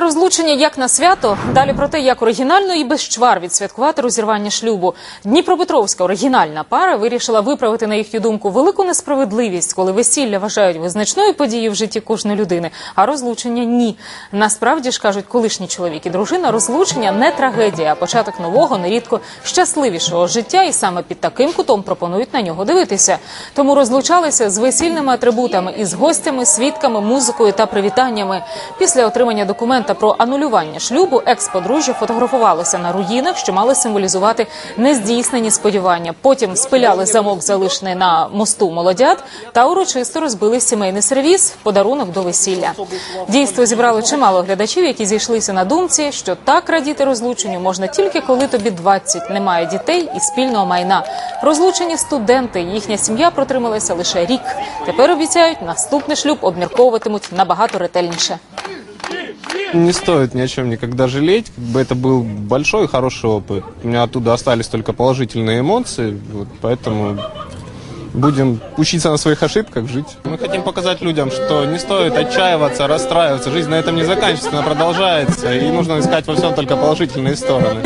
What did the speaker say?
розлучення як на свято. Далі про те, як оригінально і без чвар відсвяткувати розірвання шлюбу. Дніпропетровська оригінальна пара вирішила виправити на їхню думку велику несправедливість, коли весілля вважають визначною подією в житті кожної людини, а розлучення ні. Насправді ж кажуть, колишній чоловік і дружина розлучення не трагедія, а початок нового, нерідко щасливішого життя, і саме під таким кутом пропонують на нього дивитися. Тому розлучалися з весільними атрибутами із гостями, свідками, музикою та привітаннями. Після отримання документа про анулювання шлюбу екс-подружжя фотографувалося на руїнах, що мали символізувати нездійснені сподівання. Потім спиляли замок, залишений на мосту молодят, та урочисто розбили сімейний сервіс подарунок до весілля. Дійство зібрало чимало глядачів, які зійшлися на думці, що так радіти розлученню можна тільки коли тобі 20, немає дітей і спільного майна. Розлучені студенти, їхня сім'я протрималася лише рік. Тепер обіцяють, наступний шлюб обмірковуватимуть набагато ретельніше. Не стоит ни о чем никогда жалеть. Как бы это был большой и хороший опыт. У меня оттуда остались только положительные эмоции, вот, поэтому будем учиться на своих ошибках, жить. Мы хотим показать людям, что не стоит отчаиваться, расстраиваться. Жизнь на этом не заканчивается, она продолжается, и нужно искать во всем только положительные стороны.